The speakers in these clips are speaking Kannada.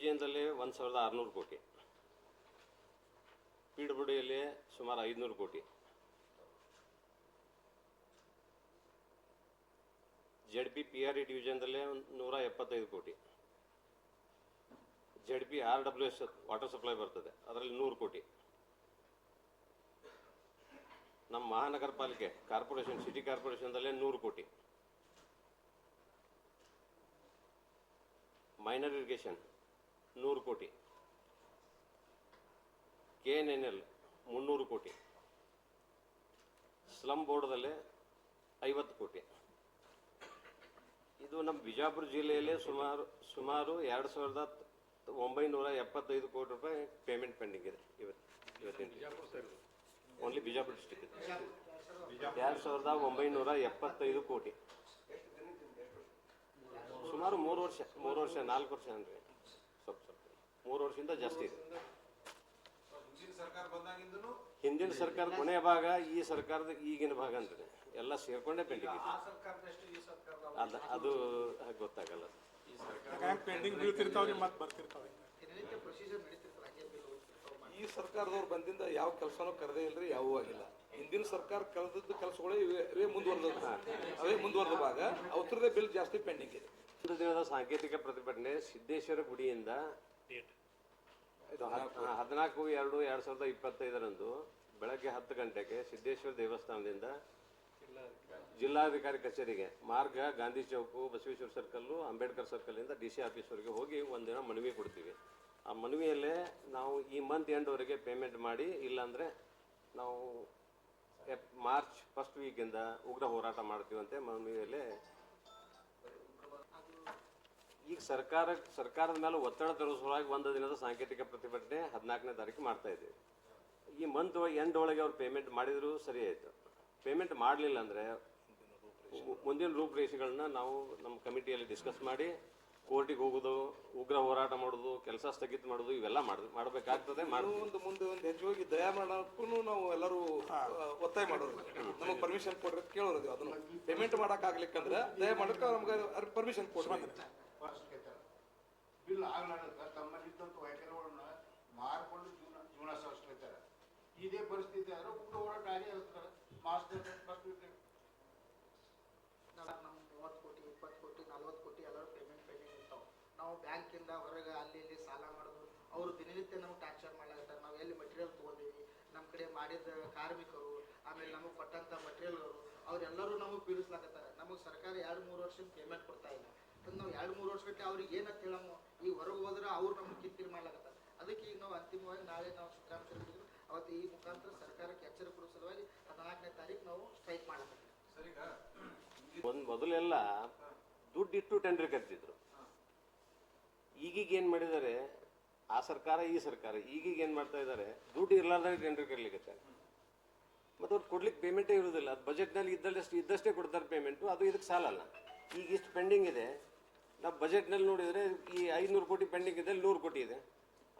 ಡಿವಿಷನ್ದಲ್ಲಿ ಒಂದು ಸಾವಿರದ ಆರುನೂರು ಕೋಟಿ. ಪಿ ಡಬ್ಲ್ಯೂಡಿಯಲ್ಲಿ ಸುಮಾರು ಐದುನೂರು ಕೋಟಿ. Z B P R E ಡಿವಿಷನ್ದಲ್ಲೇ ಒಂದು ನೂರ ಎಪ್ಪತ್ತೈದು ಕೋಟಿ. Z B R W S water supply ಬರ್ತದೆ, ಅದರಲ್ಲಿ ನೂರು ಕೋಟಿ. ನಮ್ಮ ಮಹಾನಗರ ಪಾಲಿಕೆ ಕಾರ್ಪೊರೇಷನ್, ಸಿಟಿ ಕಾರ್ಪೊರೇಷನ್ದಲ್ಲೇ ನೂರು ಕೋಟಿ. ಮೈನರ್ ಇರಿಗೇಷನ್ ನೂರು ಕೋಟಿ. ಕೆ ಎನ್ ಎನ್ ಎಲ್ ಮುನ್ನೂರು ಕೋಟಿ. ಸ್ಲಮ್ ಬೋರ್ಡ್ದಲ್ಲೇ ಐವತ್ತು ಕೋಟಿ. ಇದು ನಮ್ಮ ಬಿಜಾಪುರ ಜಿಲ್ಲೆಯಲ್ಲೇ ಸುಮಾರು ಸುಮಾರು ಎರಡು ಸಾವಿರದ ಒಂಬೈನೂರ ಎಪ್ಪತ್ತೈದು ಕೋಟಿ ರೂಪಾಯಿ ಪೇಮೆಂಟ್ ಪೆಂಡಿಂಗ್ ಇದೆ ಇವತ್ತು ಇವತ್ತಿನ ಓನ್ಲಿ ಬಿಜಾಪುರ ಡಿಸ್ಟಿಕ್ ಎರಡು ಸಾವಿರದ ಒಂಬೈನೂರ ಎಪ್ಪತ್ತೈದು ಕೋಟಿ. ಸುಮಾರು ಮೂರು ವರ್ಷ ಮೂರು ವರ್ಷ ನಾಲ್ಕು ವರ್ಷ ಅಂದ್ರೆ. ಸ್ವಲ್ಪ ಸ್ವಲ್ಪ. ಮೂರು ವರ್ಷದಿಂದ ಜಾಸ್ತಿ ಇದೆ. ಹಿಂದಿನ ಸರ್ಕಾರ ಬಂದಾಗಿಂದನು ಹಿಂದಿನ ಸರ್ಕಾರ ಕೊನೆಯ ಭಾಗ ಈ ಸರ್ಕಾರದ ಈಗಿನ ಭಾಗ ಅಂದ್ರೆ ಎಲ್ಲ ಸೇರ್ಕೊಂಡೇ ಪೆಂಡಿಂಗ್ ಇದೆ. ಆ ಸರ್ಕಾರದಷ್ಟು ಈ ಸರ್ಕಾರದ ಅದ ಅದು ಗೊತ್ತಾಗಲ್ಲ. ಪೆಂಡಿಂಗ್ ಬೀಳ್ತಿರ್ತಾವ್ರಿ ಮತ್ತೆ ಬರ್ತಿರ್ತಾವೆ ಈ ಸರ್ಕಾರದವ್ರು ಬಂದಿಂದ ಯಾವ ಕೆಲಸನೂ ಕರೆದೇ ಇಲ್ರಿ ಯಾವೂ ಆಗಿಲ್ಲ. ಹಿಂದಿನ ಸರ್ಕಾರ ಕರೆದದ್ದು ಕೆಲಸಗಳು ಇವೇ ಇವೇ ಮುಂದುವರೆದ ಅವೇ ಮುಂದುವರೆದ ಭಾಗ. ಅವತ್ರದೇ ಬಿಲ್ ಜಾಸ್ತಿ ಪೆಂಡಿಂಗ್ ಇದೆ. ದಿನದ ಸಾಂಕೇತಿಕ ಪ್ರತಿಭಟನೆ ಸಿದ್ದೇಶ್ವರ ಗುಡಿಯಿಂದ ಇದು ಹದಿನಾಲ್ಕು. ಎರಡು ಎರಡು ಸಾವಿರದ ಇಪ್ಪತ್ತೈದರಂದು ಬೆಳಗ್ಗೆ ಹತ್ತು ಗಂಟೆಗೆ ಸಿದ್ದೇಶ್ವರ ದೇವಸ್ಥಾನದಿಂದ ಜಿಲ್ಲಾಧಿಕಾರಿ ಕಚೇರಿಗೆ ಮಾರ್ಗ ಗಾಂಧಿ ಚೌಕು ಬಸವೇಶ್ವರ ಸರ್ಕಲ್ಲು ಅಂಬೇಡ್ಕರ್ ಸರ್ಕಲಿಂದ ಡಿ ಸಿ ಆಫೀಸ್ವರೆಗೆ ಹೋಗಿ ಒಂದಿನ ಮನವಿ ಕೊಡ್ತೀವಿ. ಆ ಮನವಿಯಲ್ಲೇ ನಾವು ಈ ಮಂತ್ ಎಂಡ್ವರೆಗೆ ಪೇಮೆಂಟ್ ಮಾಡಿ ಇಲ್ಲಾಂದರೆ ನಾವು ಎಪ್ ಮಾರ್ಚ್ ಫಸ್ಟ್ ವೀಕಿಂದ ಉಗ್ರ ಹೋರಾಟ ಮಾಡ್ತೀವಂತೆ ಮನವಿಯಲ್ಲೇ ಈಗ ಸರ್ಕಾರ ಸರ್ಕಾರದ ಮೇಲೆ ಒತ್ತಡ ತರುವ ಸಲುವಾಗಿ ಒಂದು ದಿನದ ಸಾಂಕೇತಿಕ ಪ್ರತಿಭಟನೆ ಹದಿನಾಲ್ಕನೇ ತಾರೀಕು ಮಾಡ್ತಾ ಇದ್ದೀವಿ. ಈ ಮಂತ್ ಎಂಡ್ ಒಳಗೆ ಅವ್ರು ಪೇಮೆಂಟ್ ಮಾಡಿದ್ರು ಸರಿ ಆಯಿತು. ಪೇಮೆಂಟ್ ಮಾಡಲಿಲ್ಲ ಅಂದರೆ ಮುಂದಿನ ರೂಪುರೇಷೆಗಳನ್ನ ನಾವು ನಮ್ಮ ಕಮಿಟಿಯಲ್ಲಿ ಡಿಸ್ಕಸ್ ಮಾಡಿ ಕೋರ್ಟಿಗೆ ಹೋಗೋದು ಉಗ್ರ ಹೋರಾಟ ಮಾಡೋದು ಕೆಲಸ ಸ್ಥಗಿತ ಮಾಡೋದು ಇವೆಲ್ಲ ಮಾಡ್ ಮಾಡಬೇಕಾಗ್ತದೆ ಒಂದು ಮುಂದೆ ಒಂದು ಹೆಚ್ಚುವಾಗಿ ದಯಾ ಮಾಡೋಕ್ಕೂ ನಾವು ಎಲ್ಲರೂ ಒತ್ತಾಯ ಮಾಡೋರು. ನಮಗೆ ಪರ್ಮಿಷನ್ ಕೊಡ್ರಿ ಕೇಳೋದು ಕೇಳೋರು ಅದನ್ನು. ಪೇಮೆಂಟ್ ಮಾಡಕ್ ಆಗ್ಲಿಕ್ಕಂದ್ರೆ ದಯ ಮಾಡಕ್ಕೆ ನಮ್ಗೆ ಪರ್ಮಿಷನ್ ಕೊಡ್ರಿ ಬಿಲ್ ಆಗ್ಲಾರ್ದಕ್ಕ ತಮ್ಮಲ್ಲಿದ್ದಂಥ ವೈಖರಿಗಳನ್ನ ಮಾರ್ಕೊಂಡು ಜೀವನ ಜೀವನ ಸಾಗಿಸ್ಕೊಳ್ತಾರೆ ಇದೇ ಪರಿಸ್ಥಿತಿ ಆದ್ರೆ ಊಟ ಹೋರಾಟ ಆಗೇ ಇರ್ತಾರೆ ನಾವು ನಮ್ಮ ಮೂವತ್ತು ಕೋಟಿ, ಇಪ್ಪತ್ತು ಕೋಟಿ, ನಲ್ವತ್ತು ಕೋಟಿ ಎಲ್ಲರೂ ಪೇಮೆಂಟ್ ಪೇಮೆಂಟ್ ಇರ್ತಾವೆ. ನಾವು ಬ್ಯಾಂಕಿಂದ ಹೊರಗೆ ಅಲ್ಲಿ ಇಲ್ಲಿ ಸಾಲ ಮಾಡೋದು, ಅವರು ದಿನನಿತ್ಯ ನಮ್ಗೆ ಟಾರ್ಚರ್ ಮಾಡ್ಲಾಗತ್ತಾರೆ ನಾವು ಎಲ್ಲಿ ಮಟೀರಿಯಲ್ ತೊಗೊಂಡೀವಿ? ನಮ್ಮ ಕಡೆ ಮಾಡಿದ ಕಾರ್ಮಿಕರು, ಆಮೇಲೆ ನಮಗೆ ಕೊಟ್ಟಂಥ ಮಟೀರಿಯಲ್ಗಳು ಅವರೆಲ್ಲರೂ ನಮಗೆ ಪೀಡಿಸ್ಲಾಕತ್ತಾರೆ ನಮಗೆ ಸರ್ಕಾರ ಎರಡು ಮೂರು ವರ್ಷದ ಪೇಮೆಂಟ್ ಕೊಡ್ತಾ ಇಲ್ಲ. ಅದು ನಾವು ಎರಡು ಮೂರು ವರ್ಷ ಗಟ್ಟಲೆ ಅವ್ರಿಗೆ ಏನಂತ ಹೇಳಮ್ಮ ಈ ಹೊರಗೆ ಹೋದ್ರೆ ಅವ್ರು ನಮ್ಗೆ ಕಿತ್ತಿರ್ ಮಾಡ್ಲಾಗತ್ತ ಅದಕ್ಕೆ ಈಗ ನಾವು ಅಂತಿಮವಾಗಿ ನಾಳೆ ನಾವು ಕರೆದಿದ್ರು ಅವತ್ತು ಈ ಮುಖಾಂತರ ಸರ್ಕಾರಕ್ಕೆ ಎಚ್ಚರ ಕೊಡೋ ಸಲುವಾಗಿ ಹದಿನಾಲ್ಕನೇ ತಾರೀಕು ನಾವು ಸ್ಟ್ರೈಕ್ ಈಗ ಒಂದು ಮೊದಲೆಲ್ಲ ದುಡ್ಡಿಟ್ಟು ಟೆಂಡರ್ ಕರ್ತಿದ್ರು ಈಗೀಗ ಏನು ಮಾಡಿದ್ದಾರೆ? ಆ ಸರ್ಕಾರ ಈ ಸರ್ಕಾರ ಈಗೀಗ ಏನು ಮಾಡ್ತಾ ಇದ್ದಾರೆ? ದುಡ್ಡು ಇರ್ಲಾರ್ದಾಗ ಟೆಂಡರ್ ಕರ್ಲಿಕ್ಕೆ ಮತ್ತು ಅವ್ರು ಕೊಡ್ಲಿಕ್ಕೆ ಪೇಮೆಂಟೇ ಇರೋದಿಲ್ಲ. ಅದು ಬಜೆಟ್ನಲ್ಲಿ ಇದ್ದಷ್ಟು ಇದ್ದಷ್ಟೇ ಕೊಡ್ತಾರೆ ಪೇಮೆಂಟು ಅದು ಇದಕ್ಕೆ ಸಾಲಲ್ಲ. ಈಗ ಇಷ್ಟು ಪೆಂಡಿಂಗ್ ಇದೆ. ನಾವು ಬಜೆಟ್ನಲ್ಲಿ ನೋಡಿದರೆ ಈ ಐನೂರು ಕೋಟಿ ಪೆಂಡಿಂಗ್ ಇದೆ ನೂರು ಕೋಟಿ ಇದೆ.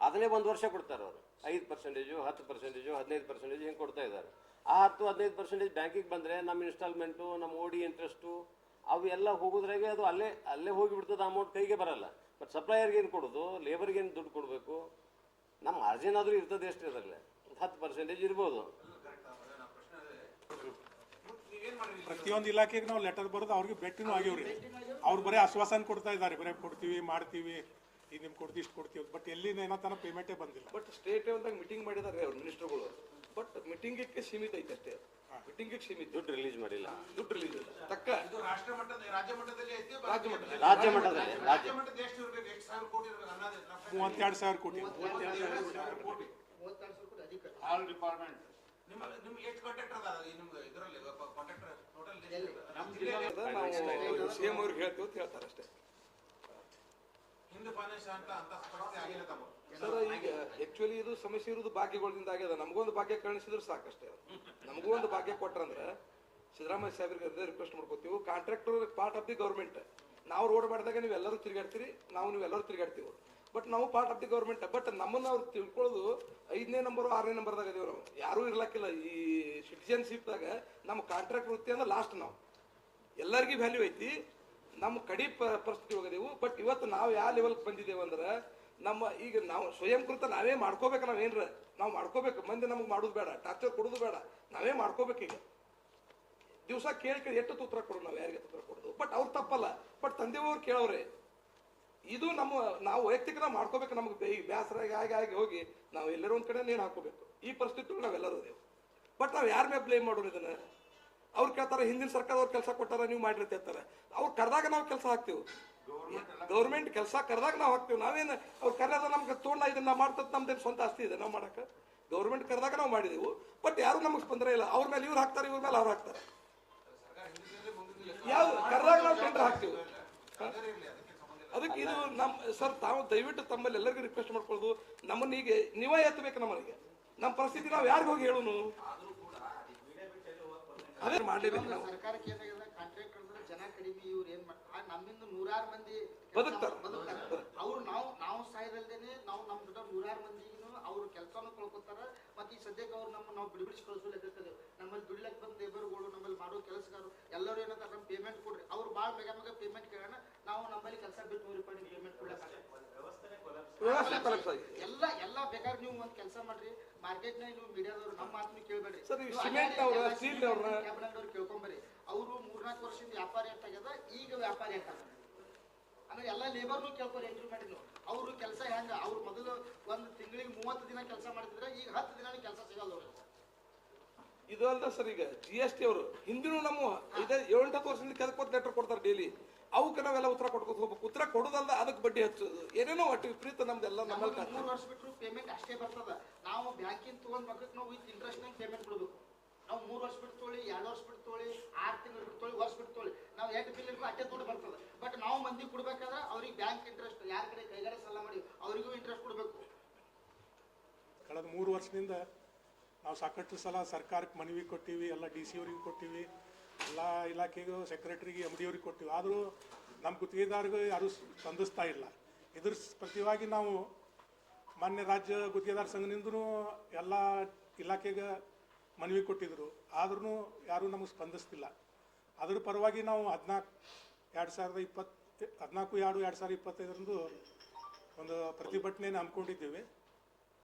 ಅದನ್ನೇ ಒಂದು ವರ್ಷ ಕೊಡ್ತಾರೆ ಅವರು. ಐದು ಪರ್ಸೆಂಟೇಜು, ಹತ್ತು ಪರ್ಸೆಂಟೇಜು, ಹದಿನೈದು ಪರ್ಸೆಂಟೇಜ್ ಹಿಂಗೆ ಕೊಡ್ತಾ ಇದ್ದಾರೆ. ಆ ಹತ್ತು, ಹದಿನೈದು ಪರ್ಸೆಂಟೇಜ್ ಬ್ಯಾಂಕಿಗೆ ಬಂದರೆ ನಮ್ಮ ಇನ್ಸ್ಟಾಲ್ಮೆಂಟು, ನಮ್ಮ ಓಡಿ ಇಂಟ್ರೆಸ್ಟು, ಅವು ಎಲ್ಲ ಹೋಗೋದ್ರಾಗೆ ಅದು ಅಲ್ಲೇ ಅಲ್ಲೇ ಹೋಗಿಬಿಡ್ತದೆ ಅಮೌಂಟ್ ಕೈಗೆ ಬರಲ್ಲ. ಬಟ್ ಸಪ್ಲೈಯರ್ಗೆ ಏನು ಕೊಡೋದು? ಲೇಬರ್ಗೆ ಏನು ದುಡ್ಡು ಕೊಡಬೇಕು? ನಮ್ಮ ಮಾರ್ಜಿನ್ ಆದರೂ ಇರ್ತದೆ ಎಷ್ಟು ಅದರಲ್ಲಿ. ಹತ್ತು ಪರ್ಸೆಂಟೇಜ್ ಇರ್ಬೋದು ಕರೆಕ್ಟ್ ಅದೇ ನನ್ನ ಪ್ರಶ್ನೆ ಅದೇ ಮತ್ತ್ ನೀವೇನ್ ಮಾಡಿರಿ ಪ್ರತಿಯೊಂದು ಇಲಾಖೆಗೆ ನಾವು ಲೆಟರ್ ಬರೆದು ಅವ್ರಿಗೆ ಭೇಟಿನೂ ಆಗ್ಯವ್ರಿ. ಅವ್ರು ಬರೀ ಆಶ್ವಾಸನ ಕೊಡ್ತಾ ಇದ್ದಾರೆ ಬರೀ ಕೊಡ್ತೀವಿ ಮಾಡ್ತೀವಿ ಈಗ ನಿಮ್ಗೆ ಕೊಡ್ತೀವಿ ಇಷ್ಟು ಕೊಡ್ತೀವಿ ಬಟ್ ಎಲ್ಲಿ ಏನೋ ತನಕ ಪೇಮೆಂಟೇ ಬಂದಿಲ್ಲ. ಬಟ್ ಸ್ಟೇಟ್ ಲೆವೆಲ್ದಾಗ ಮೀಟಿಂಗ್ ಮಾಡಿದ್ದಾರೆ ಅವ್ರು ಮಿನಿಸ್ಟರ್ಗಳು ಬಟ್ ಮೀಟಿಂಗಿಗೆ ಸೀಮಿತ ಐತೆ ಅಷ್ಟೇ. ಮೀಟಿಂಗಿಗೆ ಸೀಮಿತ. ದುಡ್ಡು ರಿಲೀಸ್ ಮಾಡಿಲ್ಲ. ದುಡ್ಡು ರಿಲೀಸ್ ತಕ್ಕ. ಇದು ರಾಷ್ಟ್ರ ಮಟ್ಟದ ರಾಜ್ಯ ಮಟ್ಟದಲ್ಲಿ ಐತಿ ರಾಜ್ಯ ಮಟ್ಟದಲ್ಲಿ. ರಾಜ್ಯ ಮಟ್ಟದಲ್ಲಿ ರಾಜ್ಯ ಮಟ್ಟದ ಎಷ್ಟು ಇರಬೇಕು? ಎಷ್ಟು ಸಾವಿರ ಕೋಟಿ ಇರಬೇಕು? ಅನ್ನೋದು ಸಾವಿರ ಕೋಟಿ. ಮೂವತ್ತೆರಡು ಸಾವಿರ ಕೋಟಿ. ಮೂವತ್ತಾರು ಸಾವಿರ ಕೋಟಿ ಅಧಿಕ ಆಲ್ ಡಿಪಾರ್ಟ್ಮೆಂಟ್ ನಿಮ್ಮ ನಿಮ್ಗೆ ಎಷ್ಟು ಕಾಂಟ್ರಾಕ್ಟರ್ ಅದ ನಿಮ್ಗೆ ಇದರಲ್ಲಿ ಕಾಂಟ್ರಾಕ್ಟರ್ ಟೋಟಲ್ ನಾವು ಸಿ ಎಂ ಅವ್ರಿಗೆ ಹೇಳ್ತೀವಿ ಅಂತ ಹೇಳ್ತಾರೆ ಅಷ್ಟೇ. ಹಿಂದೆ ಫೈನಾನ್ಸ್ ಅಂತ ಅಂತ ಪರಿಸ್ಥಿತಿ ಆಗಿಲ್ಲ ತಮ್ಮ. ಸರ್ ಈಗ ಆಕ್ಚುಲಿ ಇದು ಸಮಸ್ಯೆ ಇರೋದು ಭಾಗ್ಯಗಳಿಂದ ಆಗ್ಯದ. ನಮಗೊಂದು ಭಾಗ್ಯ ಕಾಣಿಸಿದ್ರೆ ಸಾಕಷ್ಟೇ ನಮಗೂ ಒಂದು ಭಾಗ್ಯ ಕೊಟ್ರಂದ್ರೆ ಸಿದ್ದರಾಮಯ್ಯ ಸಾಹೇಬ್ರಿಗೆ ಅದೇ ರಿಕ್ವೆಸ್ಟ್ ಮಾಡ್ಕೋತೀವಿ. Contractor part of the government ನಾವು ರೋಡ್ ಮಾಡಿದಾಗ ನೀವೆಲ್ಲರೂ ತಿರುಗಾಡ್ತೀರಿ ನಾವು ನೀವೆಲ್ಲರೂ ತಿರುಗಾಡ್ತೀವಿ. ಬಟ್ ನಾವು part of the government but ನಮ್ಮನ್ನ ಅವ್ರು ತಿಳ್ಕೊಳ್ಳೋದು ಐದನೇ ನಂಬರ್ ಆರನೇ ನಂಬರ್ದಾಗ ಇದೀವಿ ನಾವು ಯಾರೂ ಇರ್ಲಾಕಿಲ್ಲ ಈ ಸಿಟಿಜನ್ಶಿಪ್ದಾಗ ನಮ್ಮ ಕಾಂಟ್ರಾಕ್ಟ್ ವೃತ್ತಿ ಅಂದ್ರೆ ಲಾಸ್ಟ್ ನಾವು. ಎಲ್ಲರಿಗೂ ವ್ಯಾಲ್ಯೂ ಐತಿ. ನಮ್ಮ ಕಡಿ ಪರಿಸ್ಥಿತಿ ಹೋಗಿದೆವು. ಬಟ್ ಇವತ್ತು ನಾವು ಯಾವ ಲೆವೆಲ್ಗೆ ಬಂದಿದ್ದೇವೆ ಅಂದ್ರೆ, ನಮ್ಮ ಈಗ ನಾವು ಸ್ವಯಂಕೃತ ನಾವೇ ಮಾಡ್ಕೋಬೇಕು ನಾವೇನ್ರ. ನಾವು ಮಾಡ್ಕೋಬೇಕು. ಮಂದಿ ನಮಗೆ ಮಾಡೋದು ಬೇಡ. ಟಾರ್ಚರ್ ಕೊಡೋದು ಬೇಡ. ನಾವೇ ಮಾಡ್ಕೋಬೇಕು ಈಗ. ದಿವಸ ಕೇಳಿ ಕೇಳಿ ಎಷ್ಟು ಉತ್ತರ ಕೊಡೋದು ನಾವು, ಯಾರಿಗೆ ಉತ್ತರ ಕೊಡೋದು. ಬಟ್ ಅವ್ರು ತಪ್ಪಲ್ಲ. ಬಟ್ ತಂದೆಯವ್ರು ಕೇಳವ್ರೆ. ಇದು ನಮ್ಮ ನಾವು ವೈಯಕ್ತಿಕ ಮಾಡ್ಕೋಬೇಕು ನಮ್ಗೆ ಬೇಸರ ಆಗಿ ಆಗಿ ಹೋಗಿ ನಾವು ಎಲ್ಲರೂ ಒಂದು ಕಡೆ ನೀರು ಹಾಕೋಬೇಕು ಈ ಪರಿಸ್ಥಿತಿಗಳು ನಾವೆಲ್ಲರೂ ಅದೇವು ಬಟ್ ನಾವು ಯಾರ ಮೇಲೆ ಬ್ಲೇಮ್ ಮಾಡೋರು ಇದನ್ನ? ಅವ್ರು ಕೇಳ್ತಾರೆ ಹಿಂದಿನ ಸರ್ಕಾರದವ್ರು ಕೆಲಸ ಕೊಟ್ಟಾರ ನೀವು ಮಾಡ್ರಿ ಅಂತ ಹೇಳ್ತಾರೆ ಅವ್ರು ಕರೆದಾಗ ನಾವು ಕೆಲಸ ಹಾಕ್ತೀವಿ. ಗೌರ್ಮೆಂಟ್ ಕೆಲಸ ಕರೆದಾಗ ನಾವು ಹಾಕ್ತೀವಿ. ನಾವೇನು ಅವ್ರು ಕರೆದ ನಮ್ಗೆ ತೋಣ ಇದನ್ನ ಮಾಡ್ತದ ನಮ್ದೇನು ಸ್ವಂತ ಆಸ್ತಿ ಇದೆ ನಾವು ಮಾಡಕ್ಕೆ? ಗೌರ್ಮೆಂಟ್ ಕರೆದಾಗ ನಾವು ಮಾಡಿದೆವು. ಬಟ್ ಯಾರು ನಮಗೆ ತೊಂದರೆ ಇಲ್ಲ. ಅವ್ರ ಮೇಲೆ ಇವ್ರು ಹಾಕ್ತಾರೆ ಇವ್ರ ಮೇಲೆ ಅವ್ರು ಹಾಕ್ತಾರೆ ಸರ್ಕಾರ ಹಿಂದಿನಲ್ಲಿ ಮುಂದಿನಲ್ಲಿ ಯಾವ ಕರೆದಾಗ ನಾವು ಟೆಂಡರ್ ಹಾಕ್ತೀವಿ ಅದೇ ಇರ್ಲಿ ಅದಕ್ಕೆ ಸಂಬಂಧ ಇಲ್ಲ ಅದಕ್ಕೆ ಇದು ನಮ್ಮ ಸರ್ ತಾವು ದಯವಿಟ್ಟು ತಮ್ಮಲ್ಲಿ ಎಲ್ಲರಿಗೂ ರಿಕ್ವೆಸ್ಟ್ ಮಾಡ್ಕೊಳ್ಳೋದು. ನಮ್ಮನ್ನ ಈಗ ನೀವೇ ಎತ್ತಬೇಕು ನಮ್ಮನಿಗೆ ನಮ್ಮ ಪರಿಸ್ಥಿತಿ ನಾವು ಯಾರಿಗೆ ಹೋಗಿ ಹೇಳುನು? ಅದೇ ಮಾಡಲೇಬೇಕು ನಾವು. ಸರ್ಕಾರಕ್ಕೆ ಏನಾಗಿದೆ ಕಾಂಟ್ರಾಕ್ಟ್ ಅಂದ್ರೆ ಜನ ಕಡಿಮೆ ಇವ್ರು ಏನ್ ಮಾಡ್ತಾರೆ ನಮ್ಮಿಂದ ನೂರಾರು ಮಂದಿ ಬದುಕ್ತಾರೆ. ಅವ್ರು ನಾವು ನಾವು ಸಾಯದಲ್ದೇನೆ ನಾವು ನಮ್ ದುಡ್ಡ ನೂರಾರು ಮಂದಿನೂ ಅವ್ರ ಕೆಲಸನೂ ಕಳ್ಕೊತಾರ. ಮತ್ತೆ ಈ ಸದ್ಯಕ್ಕೆ ಅವ್ರು ನಮ್ಮ ನಾವು ಬಿಡಿಬಿಡಿಸಿ ಕಳಿಸೋಲೆಕ್ಕಿರ್ತದೆ ನಮ್ಮಲ್ಲಿ ದುಡಿಲಕ್ ಬಂದ ಲೇಬರ್ಗಳು ನಮ್ಮಲ್ಲಿ ಮಾಡೋ ಕೆಲಸಗಾರರು ಎಲ್ಲರೂ ಏನಂತಾರೆ ನಮ್ಮ ಪೇಮೆಂಟ್ ಕೊಡ್ರಿ. ಅವ್ರು ಭಾಳ ಬೇಗ ಬೇಗ ಪೇಮೆಂಟ್ ಕೇಳೋಣ. ನಾವು ನಮ್ಮಲ್ಲಿ ಕೆಲಸ ಬಿಟ್ಟು ನೂರು ರೂಪಾಯಿ ಪೇಮೆಂಟ್ ವ್ಯವಸ್ಥೆ collapse ಆಗಿದೆ. ಎಲ್ಲ ಎಲ್ಲ ಬೇಕಾದ್ರೆ ನೀವು ಒಂದ್ ಕೆಲಸ ಮಾಡ್ರಿ. ಮಾರ್ಕೆಟ್ನ ನೀವು ಮೀಡಿಯಾದವ್ರು ನಮ್ಮ ಮಾತನ್ನು ಕೇಳ್ಬೇಡ್ರಿ. ಸರ್, ಸಿಮೆಂಟ್ ಅವ್ರ, ಸ್ಟೀಲ್ ಅವ್ರ, ಕ್ಯಾಬಿನೆಟ್ ಅವ್ರು ಕೇಳ್ಕೊಂಬರ್ರಿ. ಅವರು ಮೂರ್ನಾಲ್ಕು ವರ್ಷದಿಂದ ವ್ಯಾಪಾರಿ ಎಷ್ಟಾಗ್ಯದ ಈಗ ವ್ಯಾಪಾರಿ ಅಂತ ಅಂದ್ರೆ ಎಲ್ಲ ಲೇಬರ್ನು ಕೇಳ್ಕೊರಿ ಎಂಟ್ರಿ ಮಾಡಿ ಅವರು ಅವ್ರು ಕೆಲಸ ಹೆಂಗ ಅವ್ರು ಮೊದಲು ಒಂದು ತಿಂಗಳಿಗೆ ಮೂವತ್ತು ದಿನ ಕೆಲಸ ಮಾಡ್ತಿದ್ರೆ ಈಗ ಹತ್ತು ದಿನ ಕೆಲಸ ಸಿಗಲ್ಲ ಅವ್ರಿಗೆ. ಇದು ಅಲ್ಲ ಸರ್ ಈಗ ಜಿ ಎಸ್ ಟಿ ಅವರು. ಹಿಂದಿನೂ ನಮ್ಮ ಇದೇ ಏಳೆಂಟತ್ತು ವರ್ಷದಿಂದ ಕೆದಕ್ಕೋತ್ ಲೆಟರ್ ಕೊಡ್ತಾರೆ ಡೈಲಿ ಅವಕ್ಕೆ ನಾವೆಲ್ಲ ಉತ್ತರ ಕೊಡ್ಕೋತ ಹೋಗ್ಬೇಕು. ಉತ್ತರ ಕೊಡೋದಲ್ಲ ಅದಕ್ಕೆ ಬಡ್ಡಿ ಹಚ್ಚೋದು ಏನೇನೋ ಒಟ್ಟು ವಿಪರೀತ ನಮ್ದೆಲ್ಲ ನಮ್ಮಲ್ಲಿ ಮೂರು ವರ್ಷ ಬಿಟ್ಟರು ಪೇಮೆಂಟ್ ಅಷ್ಟೇ ಬರ್ತದ. ನಾವು ಬ್ಯಾಂಕಿಂದ ತಗೊಂಡ್ ಮಕ್ಕಳಿಗೆ ನಾವು ವಿತ್ ಇಂಟ್ರೆಸ್ಟ್ ನಂಗೆ ಪೇಮೆಂಟ್ ಬಿಡಬೇಕು. ನಾವು ಮೂರು ವರ್ಷ ಬಿಟ್ಟು ತೊಗೊಳ್ಳಿ ಎರಡು ವರ್ಷ ಬಿಟ್ಟು ತೊಳಿ ಆರು ತಿಂಗಳು ಬಿಟ್ಟು ತೊಳ್ಳಿ ವರ್ಷ ಬಿಟ್ಟು ತೊಗೊಳ್ಳಿ ನಾವು ಎಂಟು ಬಿಲ್ ಇರ್ಬೇಕು ಅಷ್ಟೇ ದುಡ್ಡು ಬರ್ತದೆ. ಬಟ್ ನಾವು ಮಂದಿ ಕೊಡ್ಬೇಕಾದ್ರೆ ಅವ್ರಿಗೆ ಬ್ಯಾಂಕ್ ಇಂಟ್ರೆಸ್ಟ್ ಯಾರ ಕಡೆ ಕೈಗಾರ ಸಾಲ ಮಾಡಿ ಅವರಿಗೂ ಇಂಟ್ರೆಸ್ಟ್ ಕೊಡಬೇಕು. ಕಳೆದ ಮೂರು ವರ್ಷದಿಂದ ನಾವು ಸಾಕಷ್ಟು ಸಲ ಸರ್ಕಾರಕ್ಕೆ ಮನವಿ ಕೊಟ್ಟಿವಿ ಎಲ್ಲ ಡಿ ಸಿ ಅವ್ರಿಗೆ ಕೊಟ್ಟಿವಿ. ಎಲ್ಲ ಇಲಾಖೆಗೂ ಸೆಕ್ರೆಟ್ರಿಗೆ ಎಂ ಡಿ ಅವ್ರಿಗೆ ಕೊಟ್ಟಿವಿ. ಆದರೂ ನಮ್ಮ ಗುತ್ತಿಗೆದಾರಿಗೂ ಯಾರೂ ಸ್ಪಂದಿಸ್ತಾ ಇಲ್ಲ. ಇದ್ರ ಪ್ರತಿವಾಗಿ ನಾವು ಮಾನ್ಯ ರಾಜ್ಯ ಗುತ್ತಿಗೆದಾರ ಸಂಘದಿಂದನೂ ಎಲ್ಲ ಇಲಾಖೆಗೆ ಮನವಿ ಕೊಟ್ಟಿದ್ರು. ಆದ್ರೂ ಯಾರೂ ನಮಗೆ ಸ್ಪಂದಿಸ್ತಿಲ್ಲ. ಅದ್ರ ಪರವಾಗಿ ನಾವು ಹದಿನಾಲ್ಕು ಎರಡು ಸಾವಿರದ ಇಪ್ಪತ್ತು ಹದಿನಾಲ್ಕು ಎರಡು ಎರಡು ಸಾವಿರದ ಇಪ್ಪತ್ತೈದರಂದು ಒಂದು ಪ್ರತಿಭಟನೆಯನ್ನು ಹಮ್ಮಿಕೊಂಡಿದ್ದೇವೆ.